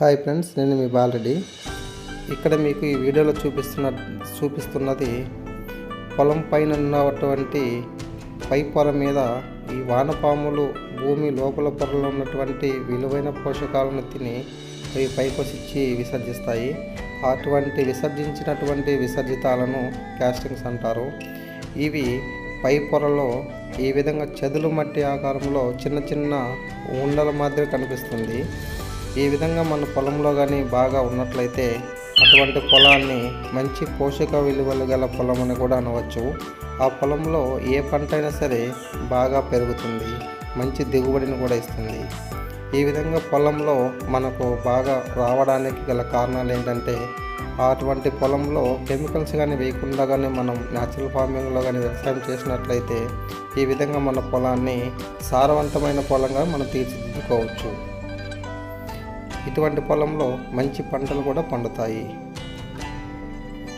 Hi friends నేను మీ బాలరెడ్డి. ఇక్కడ మీకు ఈ వీడియోలో చూపిస్తున్న చూపిస్తున్నది పొలం పైన ఉన్నటువంటి పై పొర మీద ఈ వానపాములు భూమి లోపల పొరలో ఉన్నటువంటి విలువైన పోషకాలను తిని అవి పైకొసిచ్చి విసర్జిస్తాయి. అటువంటి విసర్జించినటువంటి విసర్జితాలను క్యాస్టింగ్స్ అంటారు. ఇవి పై పొరలో ఈ విధంగా చెదులు మట్టి ఆకారంలో చిన్న చిన్న ఉండల మాదిరి కనిపిస్తుంది. ఈ విధంగా మన పొలంలో కానీ బాగా ఉన్నట్లయితే అటువంటి పొలాన్ని మంచి పోషక విలువలు గల పొలం అని కూడా అనవచ్చు. ఆ పొలంలో ఏ పంట అయినా సరే బాగా పెరుగుతుంది. మంచి దిగుబడిని కూడా ఇస్తుంది. ఈ విధంగా పొలంలో మనకు బాగా రావడానికి గల కారణాలు ఏంటంటే అటువంటి పొలంలో కెమికల్స్ కానీ వేయకుండా కానీ మనం న్యాచురల్ ఫార్మింగ్లో కానీ వ్యవసాయం చేసినట్లయితే ఈ విధంగా మన పొలాన్ని సారవంతమైన పొలంగా మనం తీర్చిదిద్దుకోవచ్చు. ఇటువంటి పొలంలో మంచి పంటలు కూడా పండుతాయి.